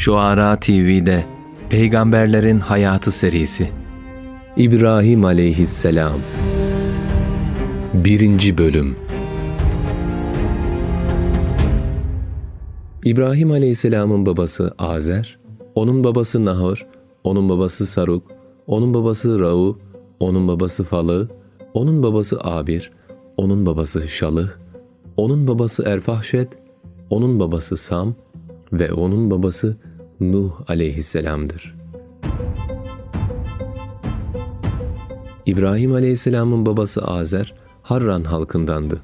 Şuara TV'de Peygamberlerin Hayatı serisi İbrahim Aleyhisselam 1. Bölüm İbrahim Aleyhisselam'ın babası Azer, onun babası Nahor, onun babası Saruk, onun babası Rau, onun babası Falı, onun babası Abir, onun babası Şalıh, onun babası Erfahşet, onun babası Sam ve onun babası Nuh aleyhisselamdır. İbrahim aleyhisselamın babası Azer, Harran halkındandı.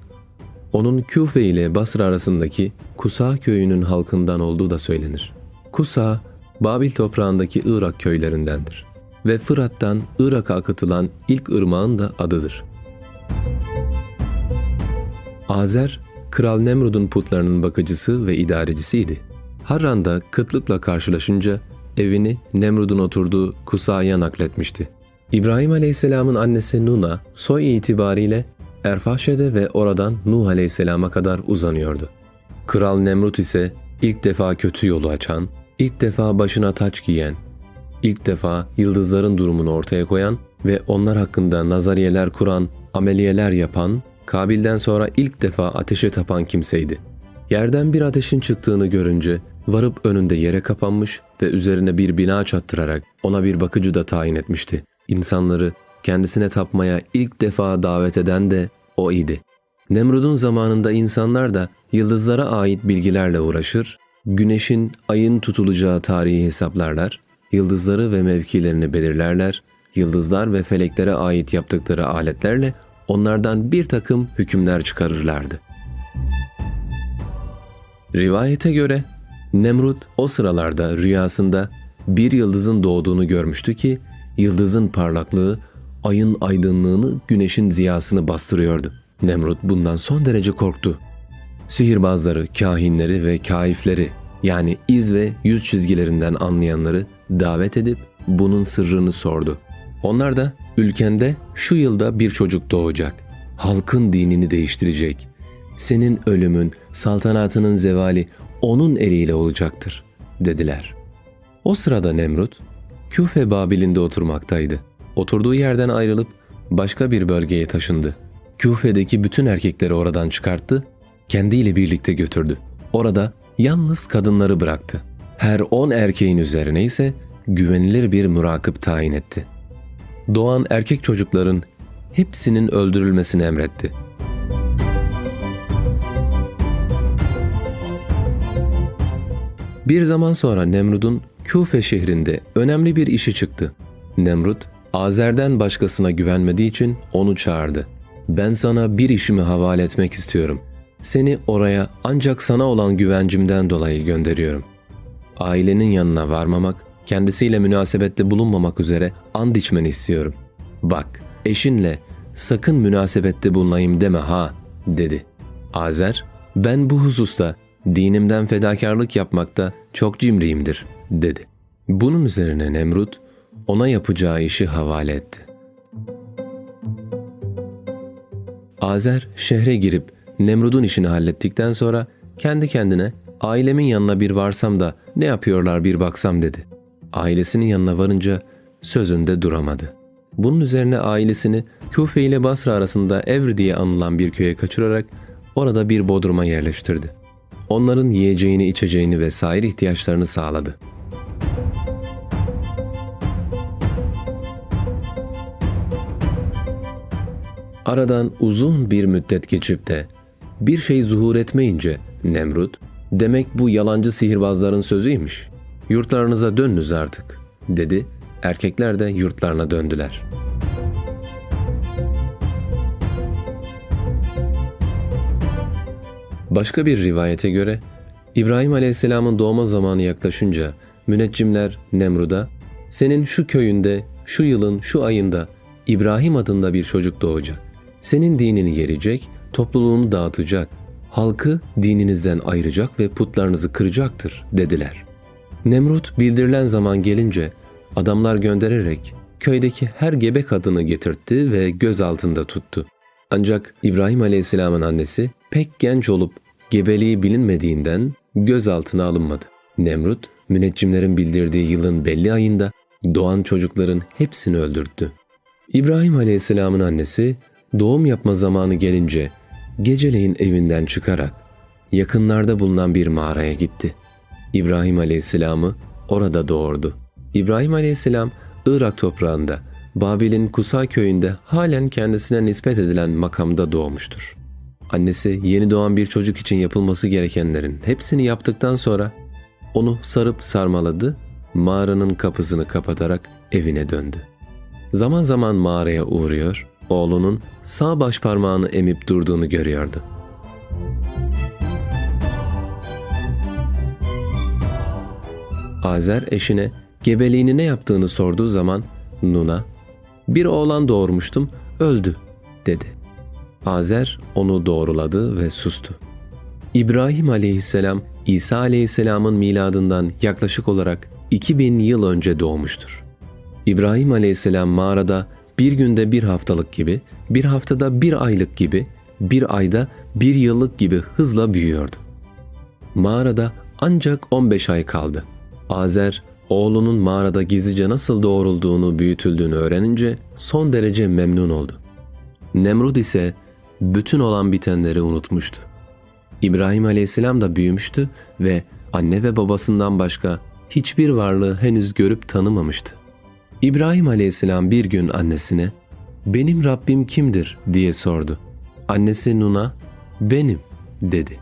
Onun Küfe ile Basra arasındaki Kusa köyünün halkından olduğu da söylenir. Kusa, Babil toprağındaki Irak köylerindendir ve Fırat'tan Irak'a akıtılan ilk ırmağın da adıdır. Azer, Kral Nemrud'un putlarının bakıcısı ve idarecisiydi. Harran'da kıtlıkla karşılaşınca evini Nemrud'un oturduğu Kusa'ya nakletmişti. İbrahim Aleyhisselam'ın annesi Nuna soy itibariyle Erfahşe'de ve oradan Nuh Aleyhisselam'a kadar uzanıyordu. Kral Nemrut ise ilk defa kötü yolu açan, ilk defa başına taç giyen, ilk defa yıldızların durumunu ortaya koyan ve onlar hakkında nazariyeler kuran, ameliyeler yapan, Kabil'den sonra ilk defa ateşe tapan kimseydi. Yerden bir ateşin çıktığını görünce varıp önünde yere kapanmış ve üzerine bir bina çattırarak ona bir bakıcı da tayin etmişti. İnsanları kendisine tapmaya ilk defa davet eden de o idi. Nemrud'un zamanında insanlar da yıldızlara ait bilgilerle uğraşır, güneşin, ayın tutulacağı tarihi hesaplarlar, yıldızları ve mevkilerini belirlerler, yıldızlar ve feleklere ait yaptıkları aletlerle onlardan bir takım hükümler çıkarırlardı. Rivayete göre Nemrut o sıralarda rüyasında bir yıldızın doğduğunu görmüştü ki yıldızın parlaklığı ayın aydınlığını güneşin ziyasını bastırıyordu. Nemrut bundan son derece korktu. Sihirbazları, kahinleri ve kaifleri yani iz ve yüz çizgilerinden anlayanları davet edip bunun sırrını sordu. Onlar da ülkende şu yılda bir çocuk doğacak. Halkın dinini değiştirecek. Senin ölümün, saltanatının zevali onun eliyle olacaktır, dediler. O sırada Nemrut, Küfe Babil'inde oturmaktaydı. Oturduğu yerden ayrılıp başka bir bölgeye taşındı. Küfe'deki bütün erkekleri oradan çıkarttı, kendiyle birlikte götürdü. Orada yalnız kadınları bıraktı. Her on erkeğin üzerine ise güvenilir bir murakip tayin etti. Doğan erkek çocukların hepsinin öldürülmesini emretti. Bir zaman sonra Nemrud'un Küfe şehrinde önemli bir işi çıktı. Nemrut, Azer'den başkasına güvenmediği için onu çağırdı. Ben sana bir işimi havale etmek istiyorum. Seni oraya ancak sana olan güvencimden dolayı gönderiyorum. Ailenin yanına varmamak, kendisiyle münasebette bulunmamak üzere and içmeni istiyorum. Bak, eşinle sakın münasebette bulunayım deme ha, dedi. Azer, ben bu hususta dinimden fedakarlık yapmakta çok cimriyimdir, dedi. Bunun üzerine Nemrut, ona yapacağı işi havale etti. Azer şehre girip Nemrud'un işini hallettikten sonra kendi kendine ailemin yanına bir varsam da ne yapıyorlar bir baksam dedi. Ailesinin yanına varınca sözünde duramadı. Bunun üzerine ailesini Küfe ile Basra arasında Evr diye anılan bir köye kaçırarak orada bir bodruma yerleştirdi. Onların yiyeceğini, içeceğini ve sair ihtiyaçlarını sağladı. Aradan uzun bir müddet geçip de bir şey zuhur etmeyince Nemrut, demek bu yalancı sihirbazların sözüymüş. Yurtlarınıza dönünüz artık, dedi. Erkekler de yurtlarına döndüler. Başka bir rivayete göre İbrahim Aleyhisselam'ın doğma zamanı yaklaşınca müneccimler Nemrud'a senin şu köyünde şu yılın şu ayında İbrahim adında bir çocuk doğacak. Senin dinini yerecek, topluluğunu dağıtacak, halkı dininizden ayıracak ve putlarınızı kıracaktır dediler. Nemrut bildirilen zaman gelince adamlar göndererek köydeki her gebe kadını getirtti ve göz altında tuttu. Ancak İbrahim Aleyhisselam'ın annesi pek genç olup gebeliği bilinmediğinden gözaltına alınmadı. Nemrut, müneccimlerin bildirdiği yılın belli ayında doğan çocukların hepsini öldürttü. İbrahim Aleyhisselam'ın annesi doğum yapma zamanı gelince geceleyin evinden çıkarak yakınlarda bulunan bir mağaraya gitti. İbrahim Aleyhisselam'ı orada doğurdu. İbrahim Aleyhisselam Irak toprağında Babil'in Kusa köyünde halen kendisine nispet edilen makamda doğmuştur. Annesi yeni doğan bir çocuk için yapılması gerekenlerin hepsini yaptıktan sonra onu sarıp sarmaladı, mağaranın kapısını kapatarak evine döndü. Zaman zaman mağaraya uğruyor, oğlunun sağ baş parmağını emip durduğunu görüyordu. Azer eşine gebeliğini ne yaptığını sorduğu zaman Nuna, bir oğlan doğurmuştum, öldü dedi. Azer onu doğruladı ve sustu. İbrahim aleyhisselam, İsa aleyhisselamın miladından yaklaşık olarak 2000 yıl önce doğmuştur. İbrahim aleyhisselam mağarada bir günde bir haftalık gibi, bir haftada bir aylık gibi, bir ayda bir yıllık gibi hızla büyüyordu. Mağarada ancak 15 ay kaldı. Azer, oğlunun mağarada gizlice nasıl doğrulduğunu, büyütüldüğünü öğrenince son derece memnun oldu. Nemrud ise bütün olan bitenleri unutmuştu. İbrahim aleyhisselam da büyümüştü ve anne ve babasından başka hiçbir varlığı henüz görüp tanımamıştı. İbrahim aleyhisselam bir gün annesine ''Benim Rabbim kimdir?'' diye sordu. Annesi Nun'a ''Benim'' dedi.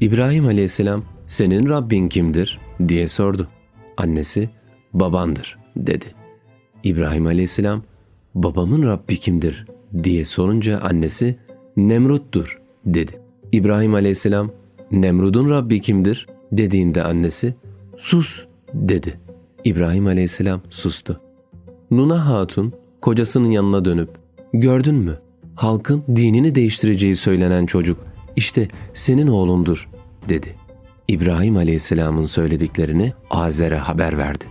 İbrahim aleyhisselam ''Senin Rabbin kimdir?'' diye sordu. Annesi ''Babandır'' dedi. İbrahim aleyhisselam ''Babamın Rabbi kimdir?'' diye sorunca annesi Nemrut'tur dedi. İbrahim aleyhisselam Nemrud'un Rabbi kimdir dediğinde annesi sus dedi. İbrahim aleyhisselam sustu. Nuna Hatun kocasının yanına dönüp gördün mü halkın dinini değiştireceği söylenen çocuk işte senin oğlundur dedi. İbrahim aleyhisselamın söylediklerini Azer'e haber verdi.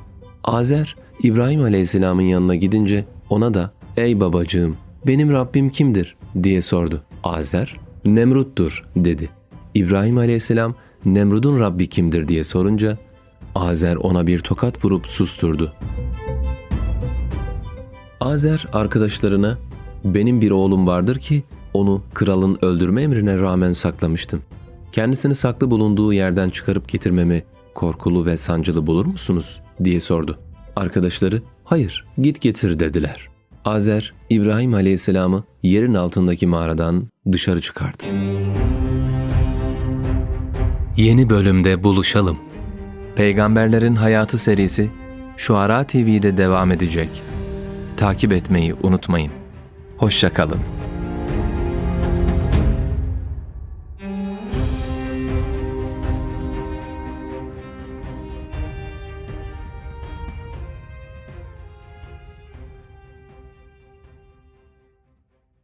Azer İbrahim aleyhisselamın yanına gidince ona da ey babacığım benim Rabbim kimdir diye sordu. Azer Nemrut'tur dedi. İbrahim aleyhisselam Nemrud'un Rabbi kimdir diye sorunca Azer ona bir tokat vurup susturdu. Azer arkadaşlarına benim bir oğlum vardır ki onu kralın öldürme emrine rağmen saklamıştım. Kendisini saklı bulunduğu yerden çıkarıp getirmemi korkulu ve sancılı bulur musunuz diye sordu. Arkadaşları hayır git getir dediler. Azer İbrahim Aleyhisselam'ı yerin altındaki mağaradan dışarı çıkardı. Yeni bölümde buluşalım. Peygamberlerin Hayatı serisi Şuara TV'de devam edecek. Takip etmeyi unutmayın. Hoşçakalın.